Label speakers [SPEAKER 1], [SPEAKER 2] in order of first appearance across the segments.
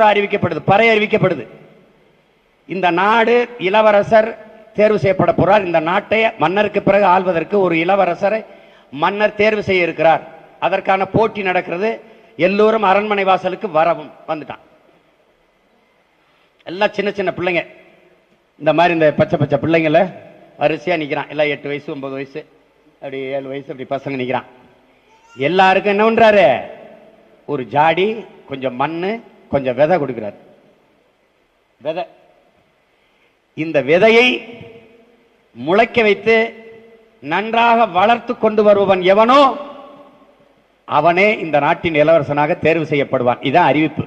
[SPEAKER 1] அறிவிக்கப்படுது பறை அறிவிக்கப்படுது. இந்த நாடு இளவரசர் தேர்வு செய்யப்பட போறார். இந்த நாட்டை மன்னருக்கு பிறகு ஆள்வதற்கு ஒரு இளவரசரை மன்னர் தேர்வு செய்ய இருக்கிறார். அதற்கான போட்டி நடக்கிறது. எல்லோரும் அரண்மனை வாசலுக்கு வரவும் வந்துட்டான். எல்லாம் சின்ன சின்ன பிள்ளைங்க. இந்த மாதிரி இந்த பச்சை பச்சை பிள்ளைங்கள வரிசையா நிக்கிறான். எல்லாம் எட்டு வயசு ஒன்பது வயசு அப்படி ஏழு வயசு அப்படி பசங்க நிக்கிறான். எல்லாருக்கும் என்ன பண்றாரு? ஒரு ஜாடி கொஞ்சம் மண்ணு கொஞ்சம் விதை கொடுக்கிறார். விதை. இந்த விதையை முளைக்க வைத்து நன்றாக வளர்த்து கொண்டு வருபவன் எவனோ அவனே இந்த நாட்டின் இளவரசனாக தேர்வு செய்யப்படுவான். இதான் அறிவிப்பு.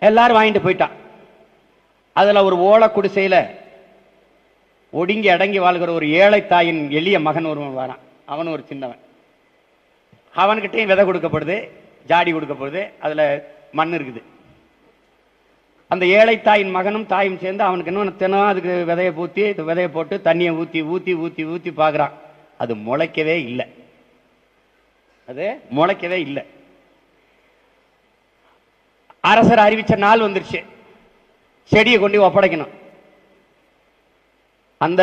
[SPEAKER 1] எல்லாரும் வாங்கிட்டு போயிட்டான். அதுல ஒரு ஓலை குடிசையில ஒடுங்கி அடங்கி வாழ்கிற ஒரு ஏழை தாயின் எளிய மகன் ஒருவன் வரான். அவன் ஒரு சின்னவன். அவன்கிட்டையும் விதை கொடுக்கப்படுது ஜாடி கொடுக்கப்படுது அதில் மண் இருக்குது. அந்த ஏழை தாயின் மகனும் தாயும் சேர்ந்து அவனுக்கு இன்னும் தினம் அதுக்கு விதையை பூத்தி விதையை போட்டு தண்ணியை ஊற்றி ஊற்றி ஊற்றி ஊற்றி பார்க்குறான். அது முளைக்கவே இல்லை. அது முளைக்கவே இல்லை. அரசர் அறிவிச்ச நாள் வந்துருச்சு. செடியை கொண்டு ஒப்படைக்கணும். அந்த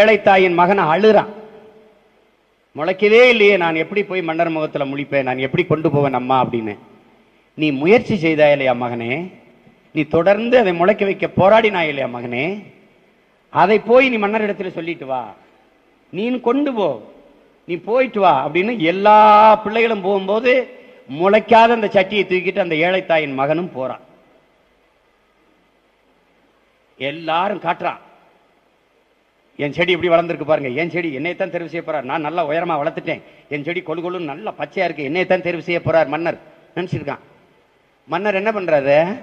[SPEAKER 1] ஏழை தாயின் மகனை அழுறான். முளைக்கவே இல்லையே நான் எப்படி போய் மன்னர் முகத்தில் முழிப்பேன்? நான் எப்படி கொண்டு போவேன் அம்மா அப்படின்னு. நீ முயற்சி செய்தா இல்லையா மகனே? நீ தொடர்ந்து அதை முளைக்க வைக்க போராடினாய் இல்லையா மகனே? அதை போய் நீ மன்னர் இடத்துல சொல்லிட்டு வா. நீ கொண்டு போ. நீ போயிட்டு வா அப்படின்னு எல்லா பிள்ளைகளும் போகும்போது முளைக்காத அந்த சட்டியை தூக்கிட்டு அந்த ஏழைத்தாயின் மகனும் போறான். எல்லாரும் காட்டுறான். என் செடி இப்படி வளர்ந்துருக்கு பாருங்க. என் செடி என்னைத்தான் தெரிவு செய்ய போறார். நான் நல்லா உயரமா வளர்த்துட்டேன். என் செடி கொழு கொழுன்னு நல்லா பச்சையா இருக்கு. என்னைத்தான் தெரிவு செய்ய போறார் மன்னர். நினைச்சிருக்கான். மன்னர் என்ன பண்றாரு?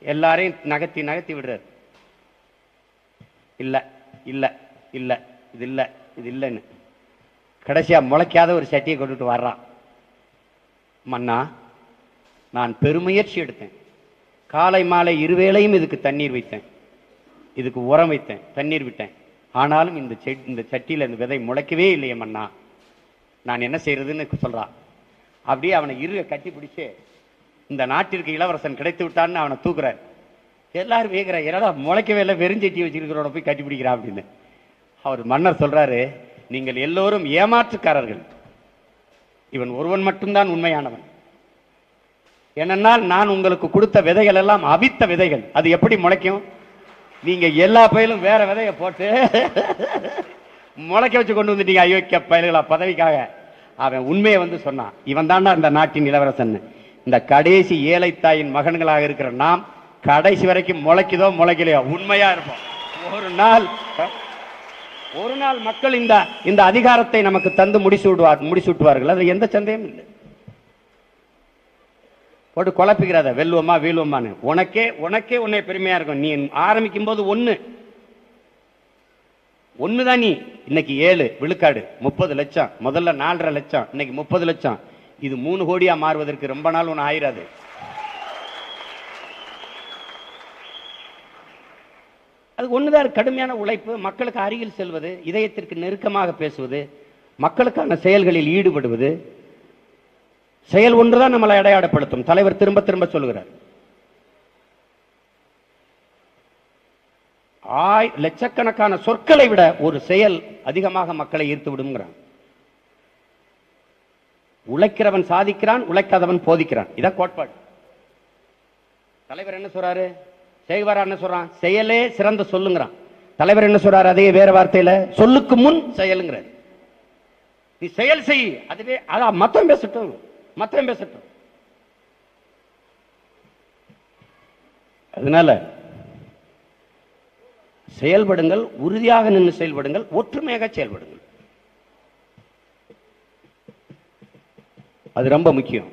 [SPEAKER 1] எல்லாரையும் நகர்த்தி நகர்த்தி விடுறாரு. இல்ல இல்ல இல்ல இது இல்ல இது இல்லைன்னு. கடைசியா முளைக்காத ஒரு சட்டியை கொண்டுட்டு வர்றான். மன்னா நான் பெருமுயற்சி எடுத்தேன். காலை மாலை இருவேளையும் இதுக்கு தண்ணீர் வைத்தேன். இதுக்கு உரம் வைத்தேன் தண்ணீர் விட்டேன். ஆனாலும் இந்த செ இந்த சட்டியில் இந்த விதை முளைக்கவே இல்லையே மன்னா நான் என்ன செய்யறதுன்னு சொல்கிறான் அப்படியே அவனை இருக கட்டி பிடிச்சி இந்த நாட்டிற்கு இளவரசன் கிடைத்து விட்டான்னு அவனை தூக்குறார். எல்லாரும் வேகிற என்னடா முளைக்கவே இல்லை வெறிஞ்செட்டி வச்சிருக்கிறவனை போய் கட்டி பிடிக்கிறா அப்படின்னு. அவர் மன்னர் சொல்கிறாரு நீங்கள் எல்லோரும் ஏமாற்றுக்காரர்கள். இவன் ஒருவன் மட்டும்தான் உண்மையானவன். ஏனென்றால் நான் உங்களுக்கு கொடுத்த விதைகள் எல்லாம் அவித்த விதைகள். அது எப்படி முளைக்கும்? நீங்க எல்லா பயிலும் வேற விதைய போட்டு முளைக்க வச்சு கொண்டு வந்துட்டீங்க. அயோக்கிய பயல்களா பதவிக்காக. அவன் உண்மையை வந்து சொன்னான். இவன் தாண்டா இந்த நாட்டின் இளவரசன். இந்த கடைசி ஏழை தாயின் மகன்களாக இருக்கிற நாம் கடைசி வரைக்கும் முளைக்குதோ முளைக்கலையோ உண்மையா இருப்போம். ஒரு நாள் ஒரு நாள் மக்கள் இந்த இந்த அதிகாரத்தை நமக்கு தந்து முடிச்சு விடுவார் முடிச்சு விட்டுவார்கள் எந்த சந்தேகமும் இல்லை. போட்டு குழப்பிக்கிறாத வெல்லுவோமா வீழுவோமான்னு. உனக்கே உனக்கே உன்னை பெருமையா இருக்கும். நீ ஆரம்பிக்கும் போது ஒண்ணு. ஒண்ணுதான் நீ. இன்னைக்கு ஏழு விழுக்காடு. முப்பது லட்சம். முதல்ல நாலரை லட்சம். இன்னைக்கு முப்பது லட்சம். இது மூணு கோடியா மாறுவதற்கு ரொம்ப நாள் ஒன்று ஆயிராது. அது ஒண்ணுதான். கடுமையான உழைப்பு. மக்களுக்கு அருகில் செல்வது இதயத்திற்கு நெருக்கமாக பேசுவது மக்களுக்கான செயல்களில் ஈடுபடுவது செயல் ஒன்றுதான் நம்மளை அடையாளப்படுத்தும். தலைவர் திரும்ப திரும்ப சொல்கிறார் ஆய் லட்சக்கணக்கான சொற்களை விட ஒரு செயல் அதிகமாக மக்களை ஈர்த்து விடுங்கிறான் உழைக்கிறவன் சாதிக்கிறான் உழைக்காதவன் போதிக்கிறான். இதான் கோட்பாடு. தலைவர் என்ன சொல்றாரு? செய்வாரா என்ன சொல்றான்? செயலே சிறந்த சொல்லுங்கிறான். தலைவர் என்ன சொல்றாரு? அதே வேற வார்த்தையில சொல்லுக்கு முன் செயலுங்கிறார். நீ செயல் செய். அதுவே அதான் மத்தம் பேசட்டும். மத்தம் பேசட்டும். அதனால செயல்படுங்கள் உறுதியாக நின்று செயல்படுங்கள் ஒற்றுமையாக செயல்படுங்கள். அது ரொம்ப முக்கியம்.